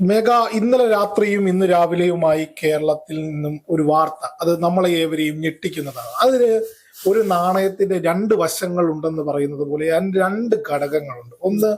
Mega ഇന്നലെ രാത്രിയും ഇന്ന് രാവിലെയുമായി കേരളത്തിൽ നിന്നും ഒരു വാർത്ത. അത് നമ്മളെ ഏവരെയും ഞെട്ടിക്കുന്നതാണ്. അതിന് ഒരു നാണയത്തിന്റെ രണ്ട് വശങ്ങൾ ഉണ്ടെന്ന് പറയുന്നത് പോലെ രണ്ട് ഘടകങ്ങളുണ്ട്. ഒന്ന്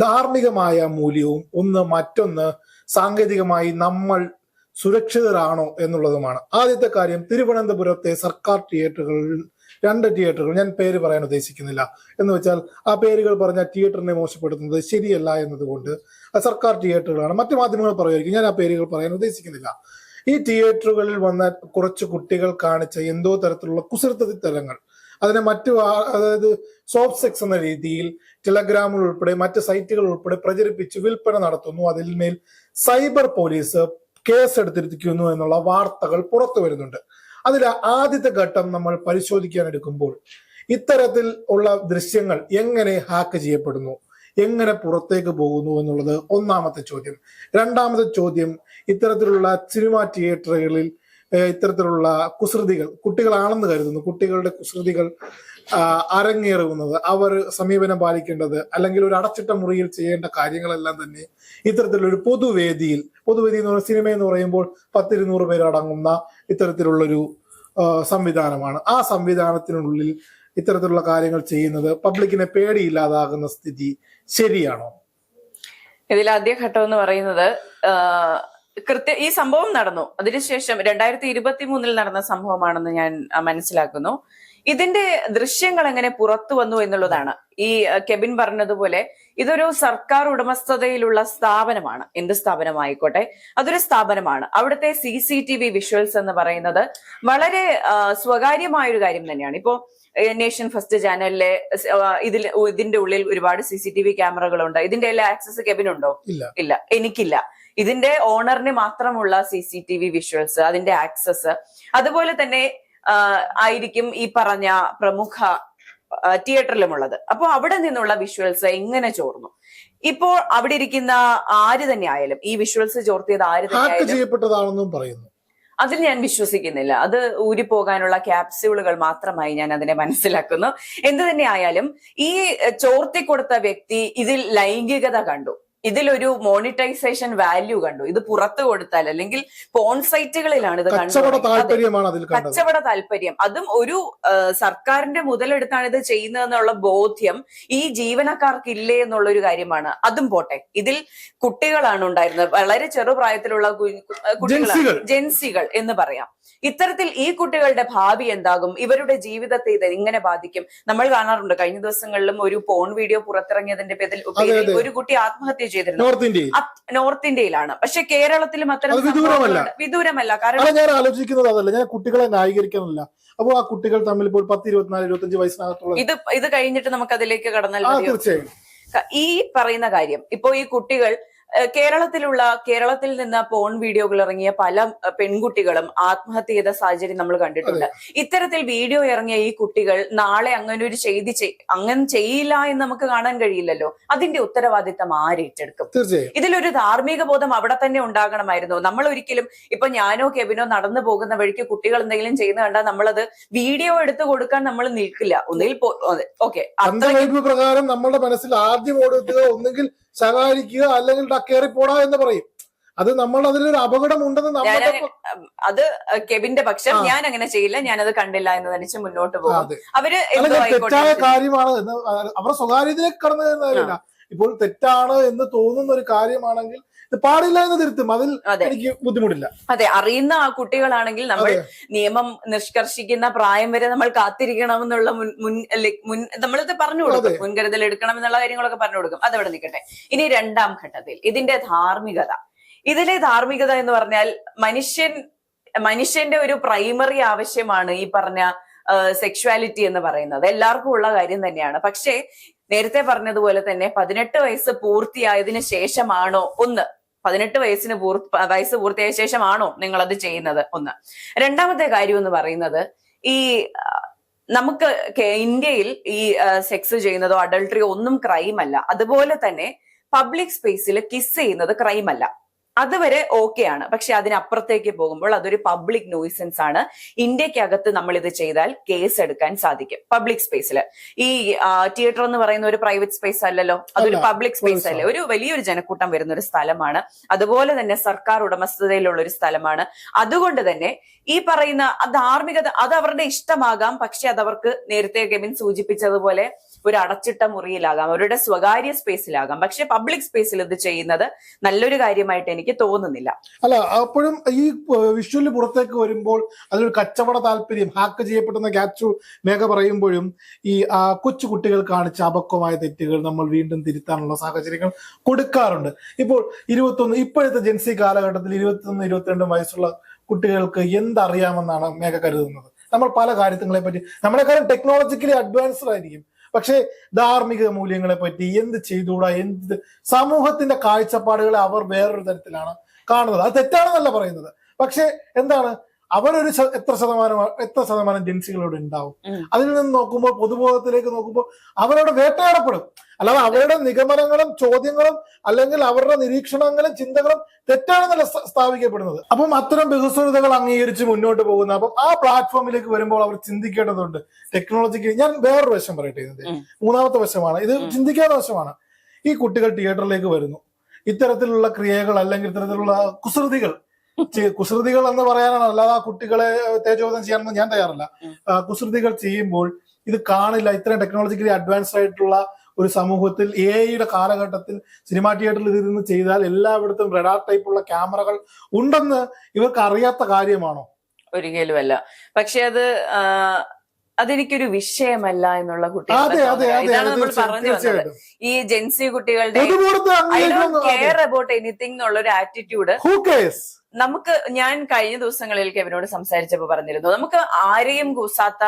ധാർമ്മികമായ മൂല്യവും ഒന്ന് മറ്റൊന്ന് സാങ്കേതികമായി നമ്മൾ സുരക്ഷിതരാണോ എന്നുള്ളതുമാണ്. ആദ്യത്തെ കാര്യം തിരുവനന്തപുരത്തെ സർക്കാർ തിയേറ്ററുകളിൽ രണ്ട് തിയേറ്ററുകൾ. ഞാൻ പേര് പറയാൻ ഉദ്ദേശിക്കുന്നില്ല. എന്ന് വെച്ചാൽ ആ പേരുകൾ പറഞ്ഞ തിയേറ്ററിനെ മോശപ്പെടുത്തുന്നത് ശരിയല്ല എന്നതുകൊണ്ട് സർക്കാർ തിയേറ്ററുകളാണ്. മറ്റു മാധ്യമങ്ങൾ പറയുമായിരിക്കും. ഞാൻ ആ പേരുകൾ പറയാൻ ഉദ്ദേശിക്കുന്നില്ല. ഈ തിയേറ്ററുകളിൽ വന്ന കുറച്ച് കുട്ടികൾ കാണിച്ച എന്തോ തരത്തിലുള്ള കുസൃത്തരങ്ങൾ അതിനെ മറ്റു അതായത് സോഫ്റ്റ് സെക്സ് എന്ന രീതിയിൽ ടെലഗ്രാമുകൾ ഉൾപ്പെടെ മറ്റ് സൈറ്റുകൾ ഉൾപ്പെടെ പ്രചരിപ്പിച്ച് വിൽപ്പന നടത്തുന്നു. അതിന്മേൽ സൈബർ പോലീസ് കേസ് എടുത്തിരിക്കുന്നു എന്നുള്ള വാർത്തകൾ പുറത്തു വരുന്നുണ്ട്. അതിൽ ആദ്യത്തെ ഘട്ടം നമ്മൾ പരിശോധിക്കാൻ എടുക്കുമ്പോൾ ഇത്തരത്തിൽ ഉള്ള ദൃശ്യങ്ങൾ എങ്ങനെ ഹാക്ക് ചെയ്യപ്പെടുന്നു? എങ്ങനെ പുറത്തേക്ക് പോകുന്നു എന്നുള്ളത് ഒന്നാമത്തെ ചോദ്യം. രണ്ടാമത്തെ ചോദ്യം ഇത്തരത്തിലുള്ള സിനിമാ തിയേറ്ററുകളിൽ ഇത്തരത്തിലുള്ള കുസൃതികൾ കുട്ടികളാണെന്ന് കരുതുന്നു. കുട്ടികളുടെ കുസൃതികൾ അരങ്ങേറുന്നത് അവർ സമീപനം പാലിക്കേണ്ടത് അല്ലെങ്കിൽ ഒരു അടച്ചിട്ട മുറിയിൽ ചെയ്യേണ്ട കാര്യങ്ങളെല്ലാം തന്നെ ഇത്തരത്തിലൊരു പൊതുവേദിയിൽ പൊതുവേദി എന്ന് പറയുന്ന സിനിമ എന്ന് പറയുമ്പോൾ പത്തിരുന്നൂറ് പേരടങ്ങുന്ന ഇത്തരത്തിലുള്ളൊരു സംവിധാനമാണ്. ആ സംവിധാനത്തിനുള്ളിൽ ഇത്തരത്തിലുള്ള കാര്യങ്ങൾ ചെയ്യുന്നത് പബ്ലിക്കിനെ പേടിയില്ലാതാകുന്ന സ്ഥിതി ശരിയാണോ? ഇതിൽ ആദ്യ ഘട്ടം എന്ന് പറയുന്നത് കൃത്യ ഈ സംഭവം നടന്നു. അതിനുശേഷം രണ്ടായിരത്തി ഇരുപത്തി മൂന്നിൽ നടന്ന സംഭവമാണെന്ന് ഞാൻ മനസ്സിലാക്കുന്നു. ഇതിന്റെ ദൃശ്യങ്ങൾ എങ്ങനെ പുറത്തു വന്നു എന്നുള്ളതാണ്. ഈ കെബിൻ പറഞ്ഞതുപോലെ ഇതൊരു സർക്കാർ ഉടമസ്ഥതയിലുള്ള സ്ഥാപനമാണ്. എന്ത് സ്ഥാപനമായിക്കോട്ടെ? അതൊരു സ്ഥാപനമാണ്. അവിടുത്തെ C C T V visuals എന്ന് പറയുന്നത് വളരെ സ്വകാര്യമായൊരു സ്വകാര്യമായ ഒരു കാര്യം തന്നെയാണ്. ഇപ്പോ നേഷൻ ഫസ്റ്റ് ചാനലിലെ ഇതിൽ ഇതിന്റെ ഉള്ളിൽ ഒരുപാട് സി സി ടി വി ക്യാമറകളുണ്ട്. ഇതിന്റെ എല്ലാ ആക്സസ് കെബിനുണ്ടോ? ഇല്ല. ഇല്ല. എനിക്കില്ല. ഇതിന്റെ ഓണറിന് മാത്രമുള്ള C C T V visuals അതിന്റെ ആക്സസ്. അതുപോലെ തന്നെ ആയിരിക്കും ഈ പറഞ്ഞ പ്രമുഖ തിയേറ്ററിലുമുള്ളത്. തിയേറ്ററിലും ഉള്ളത് അപ്പോൾ അവിടെ നിന്നുള്ള വിഷ്വൽസ് എങ്ങനെ ചോർന്നു? ഇപ്പോൾ അവിടെ ഇരിക്കുന്ന ആര് തന്നെ ആയാലും ഈ വിഷ്വൽസ് ചോർത്തിയത് ആര് തന്നെ ചെയ്യപ്പെട്ടതാണെന്നും പറയുന്നു. അതിൽ ഞാൻ വിശ്വസിക്കുന്നില്ല. അത് ഊരിപ്പോകാനുള്ള ക്യാപ്സ്യൂളുകൾ മാത്രമായി ഞാൻ അതിനെ മനസ്സിലാക്കുന്നു. എന്ത് തന്നെ ആയാലും ഈ ചോർത്തി കൊടുത്ത വ്യക്തി ഇതിൽ ലൈംഗികത കണ്ടു. ഇതിലൊരു മോണിറ്റൈസേഷൻ വാല്യൂ കണ്ടു. ഇത് പുറത്തു കൊടുത്താൽ അല്ലെങ്കിൽ പോൺ സൈറ്റുകളിലാണ് ഇത് കണ്ടത്. കച്ചവട താല്പര്യം. അതും ഒരു സർക്കാരിന്റെ മുതലെടുത്താണ് ഇത് ചെയ്യുന്നതെന്നുള്ള ബോധ്യം ഈ ജീവനക്കാർക്ക് ഇല്ലേ എന്നുള്ള ഒരു കാര്യമാണ്. അതും പോട്ടെ. ഇതിൽ കുട്ടികളാണ് ഉണ്ടായിരുന്നത്. വളരെ ചെറുപ്രായത്തിലുള്ള കുട്ടികൾ ജെൻസികൾ. എന്ന് പറയാം. ഇത്തരത്തിൽ ഈ കുട്ടികളുടെ ഭാവി എന്താകും? ഇവരുടെ ജീവിതത്തെ ഇത് ഇങ്ങനെ ബാധിക്കും? നമ്മൾ കാണാറുണ്ട്. കഴിഞ്ഞ ദിവസങ്ങളിലും ഒരു പോൺ വീഡിയോ പുറത്തിറങ്ങിയതിന്റെ പേരിൽ ഒരു കുട്ടി ആത്മഹത്യ ചെയ്തിരുന്നു നോർത്ത് ഇന്ത്യയിൽ നോർത്ത് ഇന്ത്യയിലാണ് പക്ഷെ കേരളത്തിലും അത്തരം വിദൂരമല്ല. വിദൂരമല്ല. കാരണം ഞാൻ ആലോചിക്കുന്നത് അതല്ല. ഞാൻ കുട്ടികളെ ന്യായീകരിക്കാനല്ല അപ്പോൾ ആ കുട്ടികൾ തമ്മിൽ ഇപ്പോൾ പത്ത് ഇരുപത്തിനാല് ഇരുപത്തഞ്ച് വയസ്സിനകത്തുള്ള ഇത് ഇത് കഴിഞ്ഞിട്ട് നമുക്ക് അതിലേക്ക് കടന്നാൽ തീർച്ചയായും. ഈ പറയുന്ന കാര്യം. ഇപ്പോ ഈ കുട്ടികൾ കേരളത്തിലുള്ള കേരളത്തിൽ നിന്ന് പോൺ വീഡിയോകൾ ഇറങ്ങിയ പല പെൺകുട്ടികളും ആത്മഹത്യ ചെയ്ത സാഹചര്യം നമ്മൾ കണ്ടിട്ടുണ്ട്. ഇത്തരത്തിൽ വീഡിയോ ഇറങ്ങിയ ഈ കുട്ടികൾ നാളെ അങ്ങനെ ഒരു ചെയ്തി ചെയ്- അങ്ങനെ ചെയ്യില്ല എന്ന് നമുക്ക് കാണാൻ കഴിയില്ലല്ലോ. അതിന്റെ ഉത്തരവാദിത്തം ആരേറ്റെടുക്കും ഇതിലൊരു ധാർമ്മിക ബോധം അവിടെ തന്നെ ഉണ്ടാകണമായിരുന്നു. നമ്മൾ ഒരിക്കലും ഇപ്പൊ ഞാനോ കെബിനോ നടന്നു പോകുന്ന വഴിക്ക് കുട്ടികൾ എന്തെങ്കിലും ചെയ്യുന്ന കണ്ടാൽ നമ്മളത് വീഡിയോ എടുത്ത് കൊടുക്കാൻ നമ്മൾ നിൽക്കില്ല. ഒന്നിൽ ഓക്കെ. പ്രകാരം നമ്മുടെ മനസ്സിൽ ആദ്യം ഓടുക ഒന്നുകിൽ ശകാരിക്കുക അല്ലെങ്കിൽ കയറി പോടാ എന്ന് പറയും. അത് നമ്മൾ അതിലൊരു അപകടം ഉണ്ടെന്ന് അത് കെബിന്റെ പക്ഷം ഞാൻ അങ്ങനെ ചെയ്യില്ല. ഞാനത് കണ്ടില്ല എന്ന് നനച്ച് മുന്നോട്ട് പോകും. അവർ തെറ്റായ കാര്യമാണ് എന്ന് അവരുടെ സ്വകാര്യതയെ കടന്നു ഇപ്പോൾ തെറ്റാണ് എന്ന് തോന്നുന്ന ഒരു കാര്യമാണെങ്കിൽ പാടില്ല എന്ന് തിരുത്തും. അതിൽ എനിക്ക് ബുദ്ധിമുട്ടില്ല. അതെ അറിയുന്ന ആ കുട്ടികളാണെങ്കിൽ നമ്മൾ നിയമം നിഷ്കർഷിക്കുന്ന പ്രായം വരെ നമ്മൾ കാത്തിരിക്കണം എന്നുള്ള മുൻ മുൻ നമ്മളിത് പറഞ്ഞു കൊടുക്കും. മുൻകരുതൽ എടുക്കണം എന്നുള്ള കാര്യങ്ങളൊക്കെ പറഞ്ഞു കൊടുക്കും. അതവിടെ നിൽക്കട്ടെ. ഇനി രണ്ടാം ഘട്ടത്തിൽ. ഇതിന്റെ ധാർമ്മികത. ഇതിലെ ധാർമ്മികത എന്ന് പറഞ്ഞാൽ മനുഷ്യൻ മനുഷ്യന്റെ ഒരു പ്രൈമറി ആവശ്യമാണ് ഈ പറഞ്ഞ സെക്ഷുവാലിറ്റി എന്ന് പറയുന്നത്. എല്ലാവർക്കും ഉള്ള കാര്യം തന്നെയാണ്. പക്ഷേ നേരത്തെ പറഞ്ഞതുപോലെ തന്നെ പതിനെട്ട് വയസ്സ് പൂർത്തിയായതിനു ശേഷമാണോ ഒന്ന്? പതിനെട്ട് വയസ്സിന് പൂർ വയസ്സ് പൂർത്തിയായ ശേഷമാണോ നിങ്ങൾ അത് ചെയ്യുന്നത്? ഒന്ന്. രണ്ടാമത്തെ കാര്യം എന്ന് പറയുന്നത് ഈ നമുക്ക് ഇന്ത്യയിൽ ഈ സെക്സ് ചെയ്യുന്നതോ അഡൾട്ടറിയോ ഒന്നും ക്രൈം അല്ല. അതുപോലെ തന്നെ പബ്ലിക് സ്പേസിൽ കിസ് ചെയ്യുന്നത് ക്രൈം അല്ല. അതുവരെ ഓക്കെ ആണ്. പക്ഷെ അതിനപ്പുറത്തേക്ക് പോകുമ്പോൾ അതൊരു പബ്ലിക് നോയിസൻസ് ആണ്. ഇന്ത്യക്കകത്ത് നമ്മൾ ഇത് ചെയ്താൽ കേസ് എടുക്കാൻ സാധിക്കും. പബ്ലിക് സ്പേസിൽ ഈ തിയേറ്റർ എന്ന് പറയുന്ന ഒരു പ്രൈവറ്റ് സ്പേസ് അല്ലല്ലോ? അതൊരു പബ്ലിക് സ്പേസ് അല്ലേ? ഒരു വലിയൊരു ജനക്കൂട്ടം വരുന്ന ഒരു സ്ഥലമാണ്. അതുപോലെ തന്നെ സർക്കാർ ഉടമസ്ഥതയിലുള്ള ഒരു സ്ഥലമാണ്. അതുകൊണ്ട് തന്നെ ഈ പറയുന്ന ധാർമ്മികത അത് അവരുടെ ഇഷ്ടമാകാം. പക്ഷെ അത് അവർക്ക് നേരത്തെ കെവിൻ സൂചിപ്പിച്ചതുപോലെ ഒരു അടച്ചിട്ട മുറിയിലാകാം. അവരുടെ സ്വകാര്യ സ്പേസിലാകാം പക്ഷെ പബ്ലിക് സ്പേസിൽ ഇത് ചെയ്യുന്നത് നല്ലൊരു കാര്യമായിട്ട് എനിക്ക് തോന്നുന്നില്ല. അല്ല അപ്പോഴും ഈ വിഷ്വൽ പുറത്തേക്ക് വരുമ്പോൾ അതിലൊരു കച്ചവട താല്പര്യം ഹാക്ക് ചെയ്യപ്പെടുന്ന ക്യാച്ചു മേഘ പറയുമ്പോഴും ഈ കൊച്ചു കുട്ടികൾ കാണിച്ച അപക്വമായ തെറ്റുകൾ നമ്മൾ വീണ്ടും തിരുത്താനുള്ള സാഹചര്യങ്ങൾ കൊടുക്കാറുണ്ട്. ഇപ്പോൾ ഇരുപത്തൊന്ന് ഇപ്പോഴത്തെ ജെൻസി കാലഘട്ടത്തിൽ ഇരുപത്തൊന്ന് ഇരുപത്തിരണ്ട് വയസ്സുള്ള കുട്ടികൾക്ക് എന്തറിയാമെന്നാണ് മേഘ കരുതുന്നത്? നമ്മൾ പല കാര്യങ്ങളെ പറ്റി നമ്മളെക്കാളും ടെക്നോളജിക്കലി അഡ്വാൻസ്ഡ് ആയിരിക്കും. പക്ഷേ ധാർമ്മിക മൂല്യങ്ങളെ പറ്റി എന്ത് ചെയ്തുകൂടാ? എന്ത് സമൂഹത്തിന്റെ കാഴ്ചപ്പാടുകളെ അവർ വേറൊരു തരത്തിലാണ് കാണുന്നത്. അത് തെറ്റാണെന്നല്ല പറയുന്നത്. പക്ഷെ എന്താണ്? അവരൊരു എത്ര ശതമാനം എത്ര ശതമാനം ജൻസികളോട് ഉണ്ടാവും? അതിൽ നിന്ന് നോക്കുമ്പോൾ പൊതുബോധത്തിലേക്ക് നോക്കുമ്പോൾ അവരോട് വേട്ടയാടപ്പെടും. അല്ലാതെ അവരുടെ നിഗമനങ്ങളും ചോദ്യങ്ങളും അല്ലെങ്കിൽ അവരുടെ നിരീക്ഷണങ്ങളും ചിന്തകളും തെറ്റാണെന്നല്ല സ്ഥ- സ്ഥാപിക്കപ്പെടുന്നത്. അപ്പം അത്തരം ബഹുസ്വരതകൾ അംഗീകരിച്ച് മുന്നോട്ട് പോകുന്ന അപ്പം ആ പ്ലാറ്റ്ഫോമിലേക്ക് വരുമ്പോൾ അവർ ചിന്തിക്കേണ്ടതുണ്ട്. ടെക്നോളജിക്ക് ഞാൻ വേറൊരു വശം പറയട്ടെ ഇതിന്റെ. മൂന്നാമത്തെ വശമാണ്. ഇത്. ചിന്തിക്കാത്ത വശമാണ്. ഈ കുട്ടികൾ തിയേറ്ററിലേക്ക് വരുന്നു. ഇത്തരത്തിലുള്ള ക്രിയകൾ അല്ലെങ്കിൽ ഇത്തരത്തിലുള്ള കുസൃതികൾ കുസൃതികൾ എന്ന് പറയാനാണ്. അല്ലാതെ ആ കുട്ടികളെ തേജോധം ചെയ്യാനൊന്നും ഞാൻ തയ്യാറല്ല. കുസൃതികൾ ചെയ്യുമ്പോൾ ഇത് കാണില്ല. ഇത്രയും ടെക്നോളജിക്കലി അഡ്വാൻസ്ഡ് ആയിട്ടുള്ള ഒരു സമൂഹത്തിൽ എ ഐയുടെ കാലഘട്ടത്തിൽ സിനിമാ തിയേറ്ററിൽ ഇതിൽ ഇരുന്ന് ചെയ്താൽ എല്ലായിടത്തും റെഡാർ ടൈപ്പുള്ള ക്യാമറകൾ ഉണ്ടെന്ന് ഇവർക്ക് അറിയാത്ത കാര്യമാണോ? ഒരിക്കലും അല്ല പക്ഷെ അത് അതെനിക്കൊരു വിഷയമല്ല എന്നുള്ള കുട്ടി നമ്മൾ പറഞ്ഞു വന്നത്. ഈ ജെൻസി കുട്ടികളുടെ I don't care about anything എന്നുള്ള ഒരു ആറ്റിറ്റ്യൂഡ് നമുക്ക് ഞാൻ കഴിഞ്ഞ ദിവസങ്ങളിൽ കെവിനോട് സംസാരിച്ചപ്പോൾ പറഞ്ഞിരുന്നു. നമുക്ക് ആരെയും കൂസാത്ത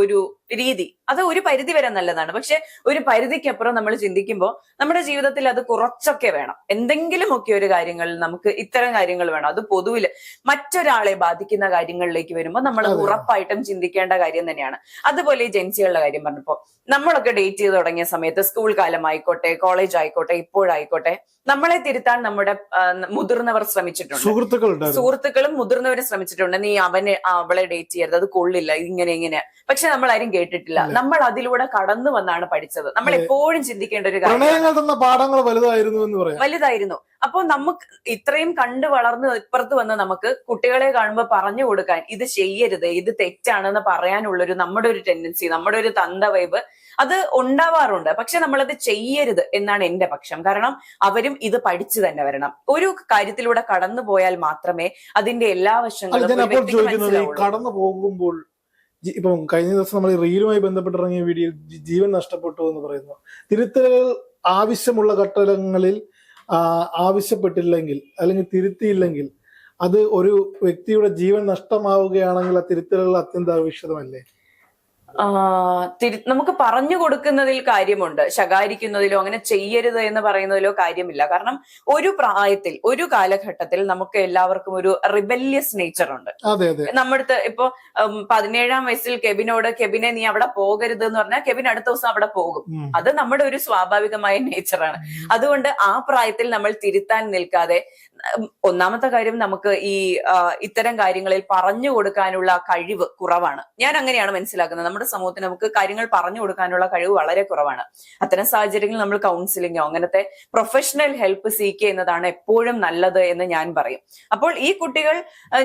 ഒരു രീതി അത് ഒരു പരിധി വരെ നല്ലതാണ്. പക്ഷെ ഒരു പരിധിക്കപ്പുറം നമ്മൾ ചിന്തിക്കുമ്പോൾ നമ്മുടെ ജീവിതത്തിൽ അത് കുറച്ചൊക്കെ വേണം. എന്തെങ്കിലുമൊക്കെ ഒരു കാര്യങ്ങളിൽ നമുക്ക് ഇത്തരം കാര്യങ്ങൾ വേണം. അത് പൊതുവിൽ മറ്റൊരാളെ ബാധിക്കുന്ന കാര്യങ്ങളിലേക്ക് വരുമ്പോൾ നമ്മൾ ഉറപ്പായിട്ടും ചിന്തിക്കേണ്ട കാര്യം തന്നെയാണ്. അതുപോലെ ഈ ജെൻസികളുടെ കാര്യം പറഞ്ഞപ്പോ നമ്മളൊക്കെ ഡേറ്റ് ചെയ്ത് തുടങ്ങിയ സമയത്ത് സ്കൂൾ കാലമായിക്കോട്ടെ കോളേജ് ആയിക്കോട്ടെ ഇപ്പോഴായിക്കോട്ടെ നമ്മളെ തിരുത്താൻ നമ്മുടെ മുതിർന്നവർ ശ്രമിച്ചിട്ടുണ്ട്. സുഹൃത്തുക്കൾ ഉണ്ടായിരുന്നു. സുഹൃത്തുക്കളും മുതിർന്നവരും ശ്രമിച്ചിട്ടുണ്ട്. നീ അവനെ അവളെ ഡേറ്റ് ചെയ്യരുത് അത് കൊള്ളില്ല ഇങ്ങനെ ഇങ്ങനെ. പക്ഷെ നമ്മൾ ആരും കേട്ടിട്ടില്ല നമ്മൾ അതിലൂടെ കടന്നു വന്നാണ് പഠിച്ചത്. നമ്മൾ എപ്പോഴും ചിന്തിക്കേണ്ട ഒരു കാര്യം. പാഠങ്ങൾ വലുതായിരുന്നു എന്ന് പറയാം. വലുതായിരുന്നു. അപ്പോൾ നമുക്ക് ഇത്രയും കണ്ടു വളർന്ന് ഇപ്പുറത്ത് വന്ന് നമുക്ക് കുട്ടികളെ കാണുമ്പോൾ പറഞ്ഞു കൊടുക്കാൻ ഇത് ചെയ്യരുത് ഇത് തെറ്റാണെന്ന് പറയാനുള്ളൊരു നമ്മുടെ ഒരു ടെൻഡൻസി നമ്മുടെ ഒരു തന്ത വൈബ് അത് ഉണ്ടാവാറുണ്ട്. പക്ഷെ നമ്മളത് ചെയ്യരുത് എന്നാണ് എന്റെ പക്ഷം. കാരണം അവരും ഇത് പഠിച്ചു തന്നെ വരണം. ഒരു കാര്യത്തിലൂടെ കടന്നു പോയാൽ മാത്രമേ അതിന്റെ എല്ലാ വശങ്ങളും. കടന്നു പോകുമ്പോൾ ഇപ്പം കഴിഞ്ഞ ദിവസം നമ്മൾ റീലുമായി ബന്ധപ്പെട്ടിറങ്ങിയ വീഡിയോയിൽ ജീവൻ നഷ്ടപ്പെട്ടു എന്ന് പറയുന്നു. തിരുത്തലുകൾ ആവശ്യമുള്ള ഘട്ടങ്ങളിൽ ആവശ്യപ്പെട്ടില്ലെങ്കിൽ അല്ലെങ്കിൽ തിരുത്തിയില്ലെങ്കിൽ അത് ഒരു വ്യക്തിയുടെ ജീവൻ നഷ്ടമാവുകയാണെങ്കിൽ ആ തിരുത്തലുകൾ അത്യന്താപേക്ഷിതമല്ലേ? തിരി- നമുക്ക് പറഞ്ഞു കൊടുക്കുന്നതിൽ കാര്യമുണ്ട്. ശകാരിക്കുന്നതിലോ അങ്ങനെ ചെയ്യരുത് എന്ന് പറയുന്നതിലോ കാര്യമില്ല. കാരണം ഒരു പ്രായത്തിൽ ഒരു കാലഘട്ടത്തിൽ നമുക്ക് എല്ലാവർക്കും ഒരു റിബല്യസ് നേച്ചർ ഉണ്ട്. നമ്മുടെ ഇപ്പൊ പതിനേഴാം വയസ്സിൽ കെബിനോട് കെബിനെ നീ അവിടെ പോകരുത് എന്ന് പറഞ്ഞാൽ കെബിൻ അടുത്ത ദിവസം അവിടെ പോകും. അത് നമ്മുടെ ഒരു സ്വാഭാവികമായ നേച്ചറാണ് അതുകൊണ്ട് ആ പ്രായത്തിൽ നമ്മൾ തിരുത്താൻ നിൽക്കാതെ ഒന്നാമത്തെ കാര്യം നമുക്ക് ഈ ഇത്തരം കാര്യങ്ങളിൽ പറഞ്ഞു കൊടുക്കാനുള്ള കഴിവ് കുറവാണ്. ഞാൻ അങ്ങനെയാണ് മനസ്സിലാക്കുന്നത്. നമ്മുടെ സമൂഹത്തിന് നമുക്ക് കാര്യങ്ങൾ പറഞ്ഞു കൊടുക്കാനുള്ള കഴിവ് വളരെ കുറവാണ്. അത്തരം സാഹചര്യങ്ങളിൽ നമ്മൾ കൗൺസിലിങ്ങോ അങ്ങനത്തെ പ്രൊഫഷണൽ ഹെൽപ്പ് സീക്ക് ചെയ്യുന്നതാണ് എപ്പോഴും നല്ലത് എന്ന് ഞാൻ പറയും. അപ്പോൾ ഈ കുട്ടികൾ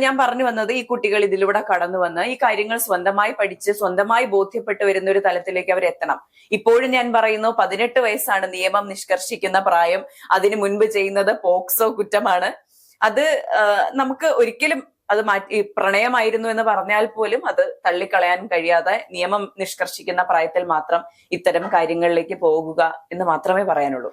ഞാൻ പറഞ്ഞു വന്നത് ഈ കുട്ടികൾ ഇതിലൂടെ കടന്നു വന്ന് ഈ കാര്യങ്ങൾ സ്വന്തമായി പഠിച്ച് സ്വന്തമായി ബോധ്യപ്പെട്ട് വരുന്ന ഒരു തലത്തിലേക്ക് അവർ എത്തണം. ഇപ്പോഴും ഞാൻ പറയുന്നു പതിനെട്ട് വയസ്സാണ് നിയമം നിഷ്കർഷിക്കുന്ന പ്രായം. അതിനു മുൻപ് ചെയ്യുന്നത് പോക്സോ കുറ്റമാണ്. അത് നമുക്ക് ഒരിക്കലും അത് മാറ്റി പ്രണയമായിരുന്നു എന്ന് പറഞ്ഞാൽ പോലും അത് തള്ളിക്കളയാൻ കഴിയാതെ നിയമം നിഷ്കർഷിക്കുന്ന പ്രായത്തിൽ മാത്രം ഇത്തരം കാര്യങ്ങളിലേക്ക് പോകുക എന്ന് മാത്രമേ പറയാനുള്ളൂ.